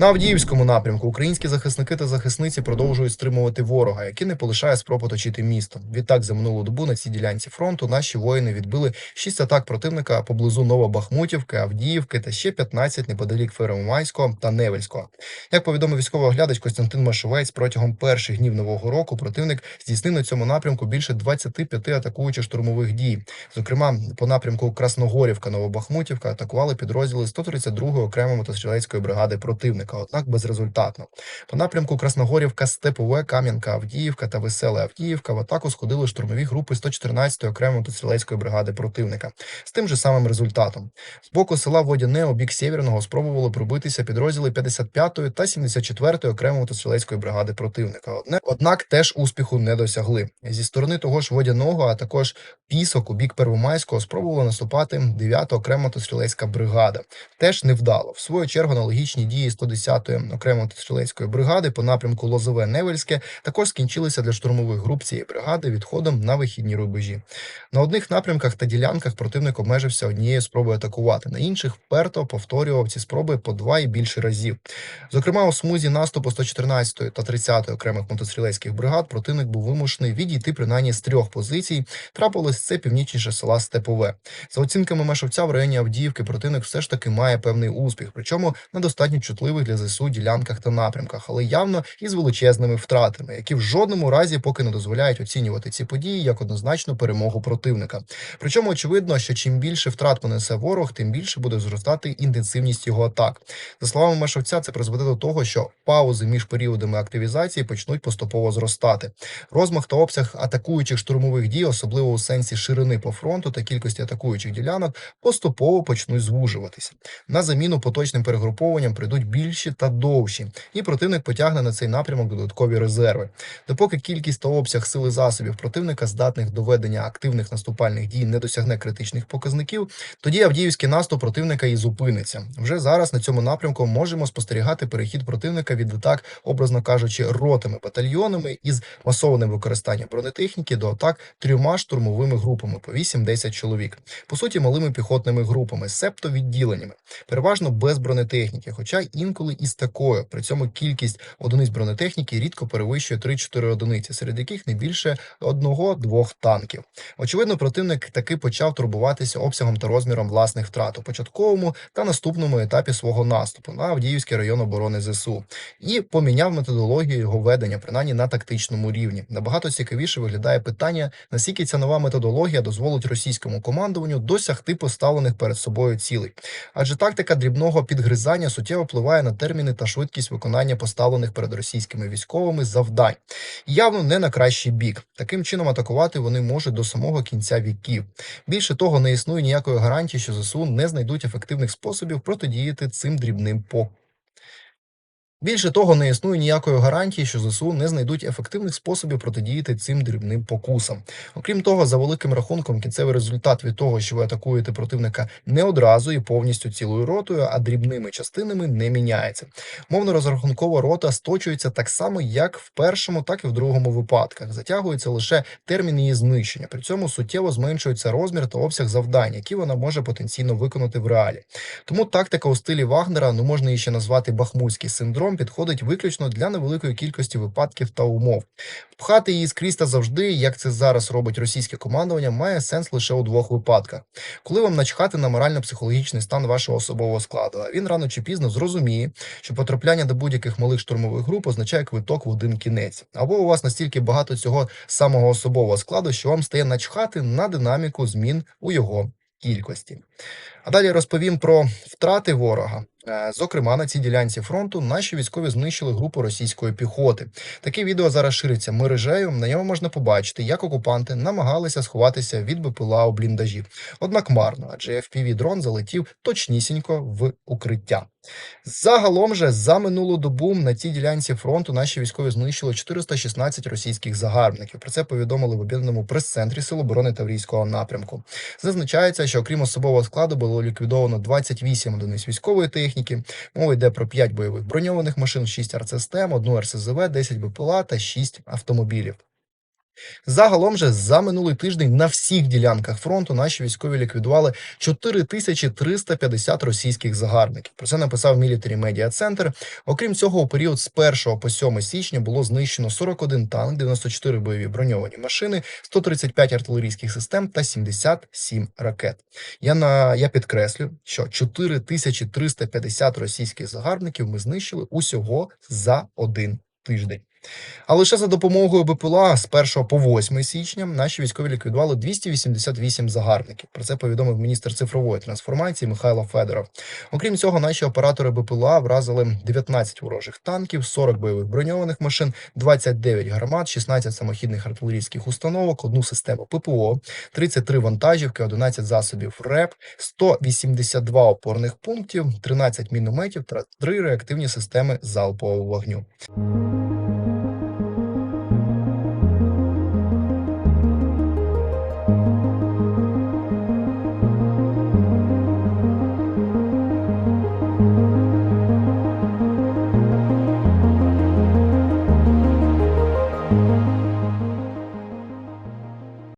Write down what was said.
На Авдіївському напрямку українські захисники та захисниці продовжують стримувати ворога, який не полишає спроб оточити місто. Відтак, за минулу добу на цій ділянці фронту наші воїни відбили шість атак противника поблизу Новобахмутівки, Авдіївки та ще 15 неподалік Фермомайського та Невельського. Як повідомив військовий оглядач Костянтин Машовець, протягом перших днів нового року противник здійснив на цьому напрямку більше 25 атакуючих штурмових дій. Зокрема, по напрямку Красногорівка, Новобахмутівка атакували підрозділи 132-ї окремої мотострілецької бригади противника, однак безрезультатно. По напрямку Красногорівка, Степове, Кам'янка, Авдіївка та Веселе Авдіївка в атаку сходили штурмові групи 114-ї окремої мотострілецької бригади противника з тим же самим результатом. З боку села Водяне у бік Сєвєрного спробували пробитися підрозділи 55-ї та 74-ї окремої мотострілецької бригади противника. Однак теж успіху не досягли. Зі сторони того ж Водяного, а також Пісок у бік Первомайського спробувала наступати 9-та окрема мотострілецька бригада. Теж невдало. В свою чергу аналогічні дії 110-ї окремої мотострілецької бригади по напрямку Лозове Невельське також скінчилися для штурмових груп цієї бригади відходом на вихідні рубежі. На одних напрямках та ділянках противник обмежився однією спробою атакувати, на інших вперто повторював ці спроби по два і більше разів. Зокрема, у смузі наступу 114-ї та 30-ї окремих мотострілецьких бригад противник був вимушений відійти принаймні з трьох позицій. Трапилось це північніше села Степове. За оцінками Мешовця в районі Авдіївки противник все ж таки має певний успіх, причому на достатньо чутливих для ЗСУ ділянках та напрямках, але явно із величезними втратами, які в жодному разі поки не дозволяють оцінювати ці події як однозначну перемогу противника. Причому очевидно, що чим більше втрат понесе ворог, тим більше буде зростати інтенсивність його атак. За словами Мешовця, це призведе до того, що паузи між періодами активізації почнуть поступово зростати. Розмах та обсяг атакуючих штурмових дій, особливо у сенсі ширини по фронту та кількості атакуючих ділянок, поступово почнуть звужуватися. На заміну поточним перегрупованням прийдуть більші та довші, і противник потягне на цей напрямок додаткові резерви. Допоки кількість та обсяг сили засобів противника, здатних до ведення активних наступальних дій, не досягне критичних показників, тоді Авдіївський наступ противника і зупиниться. Вже зараз на цьому напрямку можемо спостерігати перехід противника від атак, образно кажучи, ротами батальйонами із масованим використанням бронетехніки до атак трьома штурмовими групами по 8-10 чоловік, по суті, малими піхотними групами, септо відділеннями, переважно без бронетехніки, хоча інколи і з такою. При цьому кількість одиниць бронетехніки рідко перевищує 3-4 одиниці, серед яких не більше одного-двох танків. Очевидно, противник таки почав турбуватися обсягом та розміром власних втрат у початковому та наступному етапі свого наступу на Авдіївський район оборони ЗСУ і поміняв методологію його ведення, принаймні на тактичному рівні. Набагато цікавіше виглядає питання, наскільки ця нова методологія дозволить російському командуванню досягти поставлених перед собою цілей. Адже тактика дрібного підгризання суттєво впливає на терміни та швидкість виконання поставлених перед російськими військовими завдань. Явно не на кращий бік. Таким чином атакувати вони можуть до самого кінця віків. Більше того, не існує ніякої гарантії, що ЗСУ не знайдуть ефективних способів протидіяти цим дрібним по. Більше того, не існує ніякої гарантії, що ЗСУ не знайдуть ефективних способів протидіяти цим дрібним покусам. Окрім того, за великим рахунком, кінцевий результат від того, що ви атакуєте противника не одразу і повністю цілою ротою, а дрібними частинами не міняється. Мовно розрахункова рота сточується так само, як в першому, так і в другому випадках. Затягується лише термін її знищення. При цьому суттєво зменшується розмір та обсяг завдань, які вона може потенційно виконати в реалі. Тому тактика у стилі Вагнера, ну можна її ще назвати бахмутський синдром, підходить виключно для невеликої кількості випадків та умов. Пхати її скрізь та завжди, як це зараз робить російське командування, має сенс лише у двох випадках. Коли вам начхати на морально-психологічний стан вашого особового складу, він рано чи пізно зрозуміє, що потрапляння до будь-яких малих штурмових груп означає квиток в один кінець, або у вас настільки багато цього самого особового складу, що вам стає начхати на динаміку змін у його кількості. А далі розповім про втрати ворога. Е, Зокрема, на цій ділянці фронту наші військові знищили групу російської піхоти. Таке відео зараз шириться мережею. На ньому можна побачити, як окупанти намагалися сховатися від БПЛА у бліндажі. Однак марно, адже fpv дрон залетів точнісінько в укриття. Загалом же за минулу добу на цій ділянці фронту наші військові знищили 416 російських загарбників. Про це повідомили в об'єднаному прес-центрі Сил оборони Таврійського напрямку. Зазначається, що окрім особового складу було ліквідовано 28 одиниць військової техніки. Мова йде про 5 бойових броньованих машин, 6 артсистем, 1 РСЗВ, 10 БПЛА та 6 автомобілів. Загалом же за минулий тиждень на всіх ділянках фронту наші військові ліквідували 4350 російських загарбників. Про це написав Military Media Center. Окрім цього, у період з 1 по 7 січня було знищено 41 танк, 94 бойові броньовані машини, 135 артилерійських систем та 77 ракет. Я на я підкреслю, що 4350 російських загарбників ми знищили усього за один тиждень. А лише за допомогою БПЛА з 1 по 8 січня наші військові ліквідували 288 загарбників. Про це повідомив міністр цифрової трансформації Михайло Федоров. Окрім цього, наші оператори БПЛА вразили 19 ворожих танків, 40 бойових броньованих машин, 29 гармат, 16 самохідних артилерійських установок, одну систему ППО, 33 вантажівки, 11 засобів РЕП, 182 опорних пунктів, 13 мінометів та 3 реактивні системи залпового вогню.